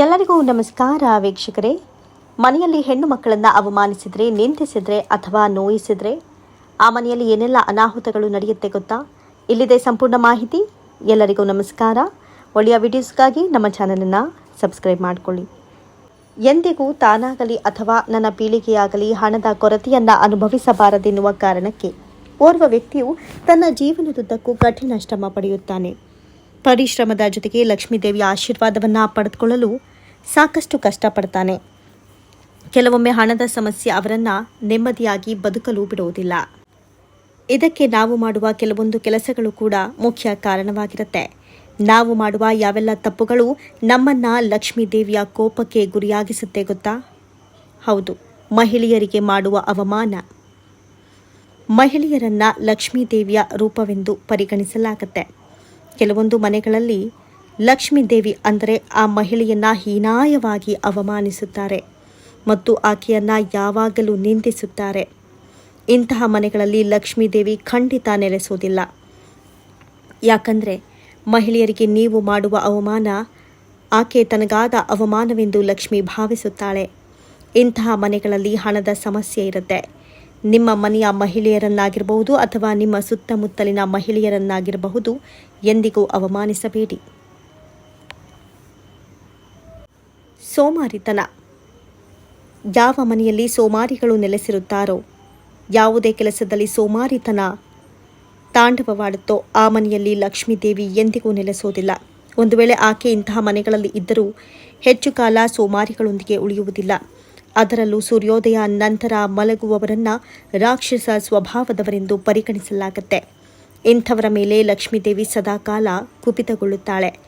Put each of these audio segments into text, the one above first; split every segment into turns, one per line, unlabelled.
ಎಲ್ಲರಿಗೂ ನಮಸ್ಕಾರ ವೀಕ್ಷಕರೇ. ಮನೆಯಲ್ಲಿ ಹೆಣ್ಣು ಮಕ್ಕಳನ್ನು ಅವಮಾನಿಸಿದರೆ, ನಿಂದಿಸಿದರೆ ಅಥವಾ ನೋಯಿಸಿದರೆ, ಆ ಮನೆಯಲ್ಲಿ ಏನೆಲ್ಲ ಅನಾಹುತಗಳು ನಡೆಯುತ್ತೆ ಗೊತ್ತಾ? ಇಲ್ಲಿದೆ ಸಂಪೂರ್ಣ ಮಾಹಿತಿ. ಎಲ್ಲರಿಗೂ ನಮಸ್ಕಾರ. ಒಳ್ಳೆಯ ವಿಡಿಯೋಸ್ಗಾಗಿ ನಮ್ಮ ಚಾನಲನ್ನು ಸಬ್ಸ್ಕ್ರೈಬ್ ಮಾಡಿಕೊಳ್ಳಿ. ಎಂದಿಗೂ ತಾನಾಗಲಿ ಅಥವಾ ನನ್ನ ಪೀಳಿಗೆಯಾಗಲಿ ಹಣದ ಕೊರತೆಯನ್ನು ಅನುಭವಿಸಬಾರದೆನ್ನುವ ಕಾರಣಕ್ಕೆ ಓರ್ವ ವ್ಯಕ್ತಿಯು ತನ್ನ ಜೀವನದುದ್ದಕ್ಕೂ ಕಠಿಣ ಶ್ರಮ ಪಡೆಯುತ್ತಾನೆ. ಪರಿಶ್ರಮದ ಜೊತೆಗೆ ಲಕ್ಷ್ಮೀದೇವಿಯ ಆಶೀರ್ವಾದವನ್ನು ಪಡೆದುಕೊಳ್ಳಲು ಸಾಕಷ್ಟು ಕಷ್ಟಪಡ್ತಾನೆ. ಕೆಲವೊಮ್ಮೆ ಹಣದ ಸಮಸ್ಯೆ ಅವರನ್ನು ನೆಮ್ಮದಿಯಾಗಿ ಬದುಕಲು ಬಿಡುವುದಿಲ್ಲ. ಇದಕ್ಕೆ ನಾವು ಮಾಡುವ ಕೆಲವೊಂದು ಕೆಲಸಗಳು ಕೂಡ ಮುಖ್ಯ ಕಾರಣವಾಗಿರುತ್ತೆ. ನಾವು ಮಾಡುವ ಯಾವೆಲ್ಲ ತಪ್ಪುಗಳು ನಮ್ಮನ್ನ ಲಕ್ಷ್ಮೀ ದೇವಿಯ ಕೋಪಕ್ಕೆ ಗುರಿಯಾಗಿಸುತ್ತೆ ಗೊತ್ತಾ? ಹೌದು, ಮಹಿಳೆಯರಿಗೆ ಮಾಡುವ ಅವಮಾನ. ಮಹಿಳೆಯರನ್ನ ಲಕ್ಷ್ಮೀ ದೇವಿಯ ರೂಪವೆಂದು ಪರಿಗಣಿಸಲಾಗುತ್ತೆ. ಕೆಲವೊಂದು ಮನೆಗಳಲ್ಲಿ ಲಕ್ಷ್ಮೀ ದೇವಿ ಅಂದರೆ ಆ ಮಹಿಳೆಯನ್ನು ಹೀನಾಯವಾಗಿ ಅವಮಾನಿಸುತ್ತಾರೆ ಮತ್ತು ಆಕೆಯನ್ನ ಯಾವಾಗಲೂ ನಿಂದಿಸುತ್ತಾರೆ. ಇಂತಹ ಮನೆಗಳಲ್ಲಿ ಲಕ್ಷ್ಮೀ ದೇವಿ ಖಂಡಿತ ನೆಲೆಸುವುದಿಲ್ಲ ಯಾಕಂದರೆ ಮಹಿಳೆಯರಿಗೆ ನೀವು ಮಾಡುವ ಅವಮಾನ ಆಕೆ ತನಗಾದ ಅವಮಾನವೆಂದು ಲಕ್ಷ್ಮಿ ಭಾವಿಸುತ್ತಾಳೆ. ಇಂತಹ ಮನೆಗಳಲ್ಲಿ ಹಣದ ಸಮಸ್ಯೆ ಇರುತ್ತೆ. ನಿಮ್ಮ ಮನೆಯ ಮಹಿಳೆಯರನ್ನಾಗಿರಬಹುದು ಅಥವಾ ನಿಮ್ಮ ಸುತ್ತಮುತ್ತಲಿನ ಮಹಿಳೆಯರನ್ನಾಗಿರಬಹುದು, ಎಂದಿಗೂ ಅವಮಾನಿಸಬೇಡಿ. ಸೋಮಾರಿತನ. ಯಾವ ಮನೆಯಲ್ಲಿ ಸೋಮಾರಿಗಳು ನೆಲೆಸಿರುತ್ತಾರೋ, ಯಾವುದೇ ಕೆಲಸದಲ್ಲಿ ಸೋಮಾರಿತನ ತಾಂಡವವಾಡುತ್ತೋ, ಆ ಮನೆಯಲ್ಲಿ ಲಕ್ಷ್ಮೀದೇವಿ ಎಂದಿಗೂ ನೆಲೆಸೋದಿಲ್ಲ. ಒಂದು ವೇಳೆ ಆಕೆ ಇಂತಹ ಮನೆಗಳಲ್ಲಿ ಇದ್ದರೂ, ಹೆಚ್ಚು ಕಾಲ ಸೋಮಾರಿಗಳೊಂದಿಗೆ ಉಳಿಯುವುದಿಲ್ಲ. ಅದರಲ್ಲೂ ಸೂರ್ಯೋದಯ ನಂತರ ಮಲಗುವವರನ್ನ ರಾಕ್ಷಸ ಸ್ವಭಾವದವರೆಂದು ಪರಿಗಣಿಸಲಾಗುತ್ತೆ. ಇಂಥವರ ಮೇಲೆ ಲಕ್ಷ್ಮೀದೇವಿ ಸದಾಕಾಲ ಕುಪಿತಗೊಳ್ಳುತ್ತಾಳೆ.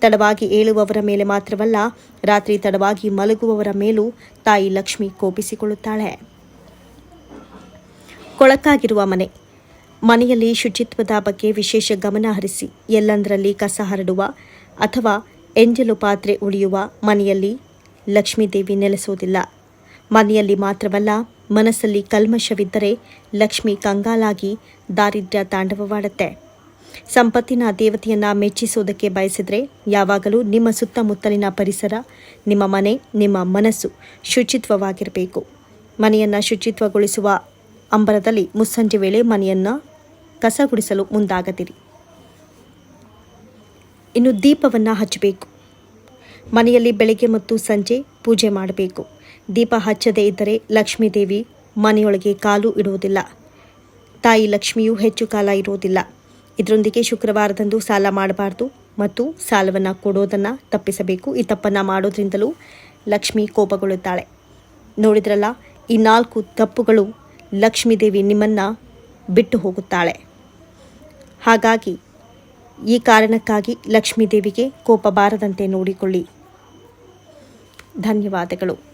ತಡವಾಗಿ ಏಳುವವರ ಮೇಲೆ ಮಾತ್ರವಲ್ಲ, ರಾತ್ರಿ ತಡವಾಗಿ ಮಲಗುವವರ ಮೇಲೂ ತಾಯಿ ಲಕ್ಷ್ಮಿ ಕೋಪಿಸಿಕೊಳ್ಳುತ್ತಾಳೆ. ಕೊಳಕಾಗಿರುವ ಮನೆ. ಮನೆಯಲ್ಲಿ ಶುಚಿತ್ವದ ಬಗ್ಗೆ ವಿಶೇಷ ಗಮನ ಹರಿಸಿ ಎಲ್ಲಂದರಲ್ಲಿ ಕಸ ಹರಡುವ ಅಥವಾ ಎಂಜಲು ಪಾತ್ರೆ ಉಳಿಯುವ ಮನೆಯಲ್ಲಿ ಲಕ್ಷ್ಮೀದೇವಿ ನೆಲೆಸೋದಿಲ್ಲ. ಮನೆಯಲ್ಲಿ ಮಾತ್ರವಲ್ಲ, ಮನಸ್ಸಲ್ಲಿ ಕಲ್ಮಶವಿದ್ದರೆ ಲಕ್ಷ್ಮಿ ಕಂಗಾಲಾಗಿ ದಾರಿದ್ರ್ಯ ತಾಂಡವವಾಡುತ್ತೆ. ಸಂಪತ್ತಿನ ದೇವತೆಯನ್ನ ಮೆಚ್ಚಿಸೋದಕ್ಕೆ ಬಯಸಿದರೆ ಯಾವಾಗಲೂ ನಿಮ್ಮ ಸುತ್ತಮುತ್ತಲಿನ ಪರಿಸರ, ನಿಮ್ಮ ಮನೆ, ನಿಮ್ಮ ಮನಸ್ಸು ಶುಚಿತ್ವವಾಗಿರಬೇಕು. ಮನೆಯನ್ನು ಶುಚಿತ್ವಗೊಳಿಸುವ ಅಂಬರದಲ್ಲಿ ಮುಸ್ಸಂಜೆ ವೇಳೆ ಮನೆಯನ್ನು ಕಸಗುಡಿಸಲು ಮುಂದಾಗದಿರಿ. ಇನ್ನು ದೀಪವನ್ನು ಹಚ್ಚಬೇಕು. ಮನೆಯಲ್ಲಿ ಬೆಳಗ್ಗೆ ಮತ್ತು ಸಂಜೆ ಪೂಜೆ ಮಾಡಬೇಕು. ದೀಪ ಹಚ್ಚದೇ ಇದ್ದರೆ ಲಕ್ಷ್ಮೀದೇವಿ ಮನೆಯೊಳಗೆ ಕಾಲು ಇಡುವುದಿಲ್ಲ. ತಾಯಿ ಲಕ್ಷ್ಮಿಯು ಹೆಚ್ಚು ಕಾಲ ಇರುವುದಿಲ್ಲ. ಇದರೊಂದಿಗೆ ಶುಕ್ರವಾರದಂದು ಸಾಲ ಮಾಡಬಾರ್ದು ಮತ್ತು ಸಾಲವನ್ನು ಕೊಡೋದನ್ನು ತಪ್ಪಿಸಬೇಕು. ಈ ತಪ್ಪನ್ನು ಮಾಡೋದ್ರಿಂದಲೂ ಲಕ್ಷ್ಮಿ ಕೋಪಗೊಳ್ಳುತ್ತಾಳೆ. ನೋಡಿದ್ರಲ್ಲ, ಈ ನಾಲ್ಕು ತಪ್ಪುಗಳು ಲಕ್ಷ್ಮೀದೇವಿ ನಿಮ್ಮನ್ನು ಬಿಟ್ಟು ಹೋಗುತ್ತಾಳೆ. ಹಾಗಾಗಿ ಈ ಕಾರಣಕ್ಕಾಗಿ ಲಕ್ಷ್ಮೀದೇವಿಗೆ ಕೋಪ ಬಾರದಂತೆ ನೋಡಿಕೊಳ್ಳಿ. ಧನ್ಯವಾದಗಳು.